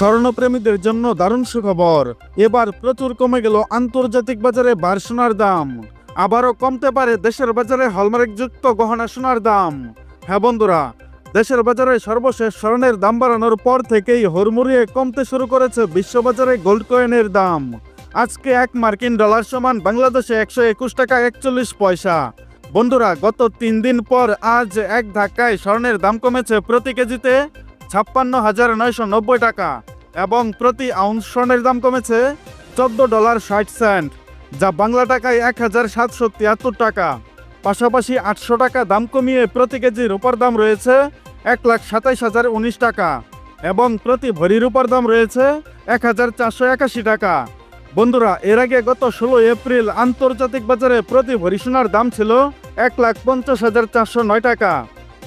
স্বর্ণপ্রেমীদের জন্য দারুণ সুখবর। এবার প্রচুর কমে গেল আন্তর্জাতিক বাজারে বার সোনার দাম। আবারও কমতে পারে দেশের বাজারে হলমার্কযুক্ত গহনা সোনার দাম। হ্যাঁ বন্ধুরা, দেশের বাজারে সর্বশেষ স্বর্ণের দাম বাড়ানোর পর থেকেই হুড়মুড়িয়ে কমতে শুরু করেছে বিশ্ববাজারে গোল্ড কয়েনের দাম। আজকে এক মার্কিন ডলার সমান বাংলাদেশে একশো একুশ টাকা একচল্লিশ পয়সা। বন্ধুরা, গত তিন দিন পর আজ এক ধাক্কায় স্বর্ণের দাম কমেছে প্রতি কেজিতে ছাপ্পান্ন হাজার নয়শো নব্বই টাকা। এবং প্রতি আউন্স স্বর্ণের দাম কমেছে চোদ্দ ডলার ষাট সেন্ট, যা বাংলা টাকায় এক হাজার সাতশো তিয়াত্তর টাকা। পাশাপাশি আটশো টাকা দাম কমিয়ে প্রতি কেজি রূপার দাম রয়েছে এক লাখ সাতাইশ হাজার উনিশ টাকা এবং প্রতি ভরি রূপার দাম রয়েছে এক হাজার চারশো একাশি টাকা। বন্ধুরা, এর আগে গত ষোলো এপ্রিল আন্তর্জাতিক বাজারে প্রতি ভরি সোনার দাম ছিল এক লাখ পঞ্চাশ হাজার চারশো নয় টাকা,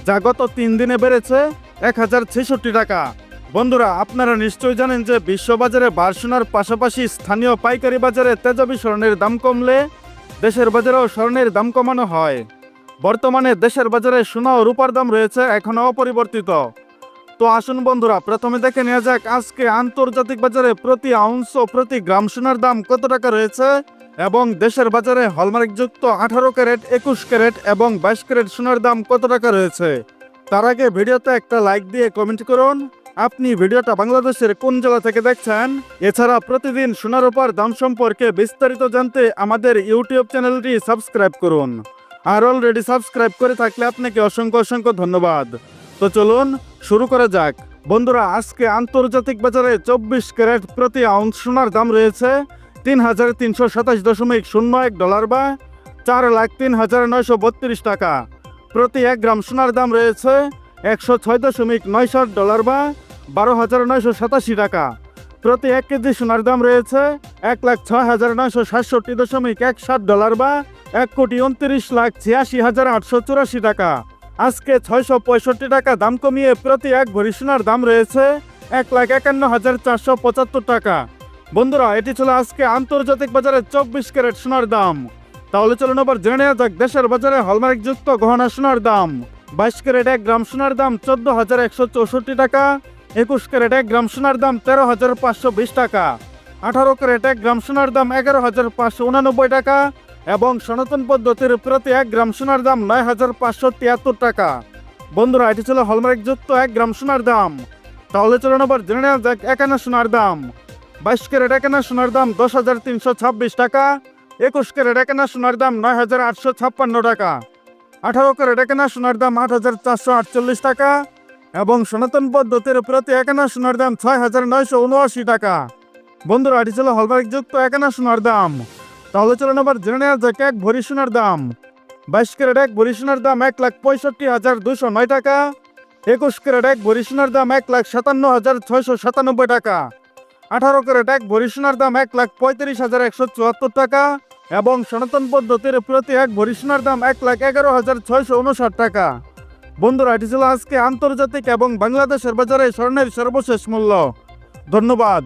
যা গত তিন দিনে বেড়েছে এক হাজার ছেষট্টি টাকা। বন্ধুরা, আপনারা নিশ্চয়ই জানেন যে বিশ্ববাজারে বার সোনার পাশাপাশি স্থানীয় পাইকারি বাজারে তেজাবি স্বর্ণের দাম কমলে দেশের বাজারেও স্বর্ণের দাম কমানো হয়। বর্তমানে দেশের বাজারে সোনা ও রূপার দাম রয়েছে এখনও অপরিবর্তিত। তো আসুন বন্ধুরা, প্রথমে দেখে নেওয়া যাক আজকে আন্তর্জাতিক বাজারে প্রতি আউন্স প্রতি গ্রাম সোনার দাম কত টাকা রয়েছে এবং দেশের বাজারে হলমার্কযুক্ত আঠারো ক্যারেট, একুশ ক্যারেট এবং বাইশ ক্যারেট সোনার দাম কত টাকা রয়েছে। তার আগে ভিডিওতে একটা লাইক দিয়ে কমেন্ট করুন। আপনি ভিডিওটা বাংলাদেশের কোন জেলা থেকে দেখছেন? এছাড়া প্রতিদিন সোনার উপর দাম সম্পর্কে বিস্তারিত জানতে আমাদের ইউটিউব চ্যানেলটি সাবস্ক্রাইব করুন। আর অলরেডি সাবস্ক্রাইব করে থাকলে আপনাকে অসংখ্য অসংখ্য ধন্যবাদ। তো চলুন, শুরু করা যাক। বন্ধুরা, আজকে আন্তর্জাতিক বাজারে চব্বিশ ক্যারেট প্রতি আউন্স সোনার দাম রয়েছে তিন হাজার তিনশো সাতাশ দশমিক শূন্য এক ডলার বা চার লাখ তিন হাজার নয়শো বত্রিশ টাকা। প্রতি এক গ্রাম সোনার দাম রয়েছে একশো ছয় দশমিক নয় সাত ডলার বা বারো হাজার নয়শো সাতাশি টাকা। প্রতি এক কেজি সোনার দাম রয়েছে এক লাখ ছয় হাজার নয়শো সাতষট্টি দশমিক এক সাত ডলার বা এক কোটি উনত্রিশ লাখ ছিয়াশি হাজার আটশো চুরাশি টাকা। আজকে ছয়শো পঁয়ষট্টি টাকা দাম কমিয়ে প্রতি এক ভরি সোনার দাম রয়েছে এক লাখ একান্ন হাজার চারশো পঁচাত্তর টাকা। বন্ধুরা, এটি ছিল আজকে আন্তর্জাতিক বাজারে চব্বিশ ক্যারেট সোনার দাম। তাহলে চলুন আবার জেনে নেওয়া যাক, দেশের বাজারে হলমার্কযুক্ত গহনা সোনার দাম। বাইশ ক্যারেট এক গ্রাম সোনার দাম চোদ্দ হাজার একশো চৌষট্টি টাকা একুশ ক্যারেট গ্রাম সোনার দাম তেরো হাজার পাঁচশো বিশ টাকা। আঠারো ক্যারেট গ্রাম সোনার দাম এগারো হাজার পাঁচশো উনানব্বই টাকা এবং সনাতন পদ্ধতির প্রতি এক গ্রাম সোনার দাম নয় হাজার পাঁচশো তিয়াত্তর টাকা। বন্ধুরা, এটি ছিল হলমার্কযুক্ত এক গ্রাম সোনার দাম। তাহলে চলুন আবার জেনে নেওয়া যাক একানা সোনার দাম। বাইশ ক্যারেট একানা সোনার দাম দশ হাজার তিনশো ছাব্বিশ টাকা, একুশ ক্যারেট একানা সোনার দাম নয় হাজার আটশো ছাপ্পান্ন টাকা। আঠারো ক্যারেট একানা সোনার দাম আট হাজার চারশো আটচল্লিশ টাকা এবং সনাতন পদ্ধতির প্রতি একানা সোনার দাম ছয় হাজার নয়শো উনআশি টাকা। বন্ধুরা, এটি ছিল হলমার্কযুক্ত একানা সোনার দাম তাহলে চলুন আবার জেনে নেওয়া যাক এক ভরি সোনার দাম। বাইশ ক্যারেট এক ভরি সোনার দাম এক লাখ পঁয়ষট্টি হাজার দুশো নয় টাকা। একুশ ক্যারেট এক ভরি সোনার দাম এক লাখ সাতান্ন হাজার ছয়শো সাতানব্বই টাকা। আঠারো ক্যারেট এক ভরি সোনার দাম এক লাখ পঁয়ত্রিশ হাজার একশো চুয়াত্তর টাকা এবং সনাতন পদ্ধতির প্রতি এক ভরি সোনার দাম এক লাখ এগারো হাজার ছয়শো উনষাট টাকা। বন্ধুরা এটি ছিল আজকে আন্তর্জাতিক এবং বাংলাদেশের বাজারে স্বর্ণের সর্বশেষ মূল্য। ধন্যবাদ।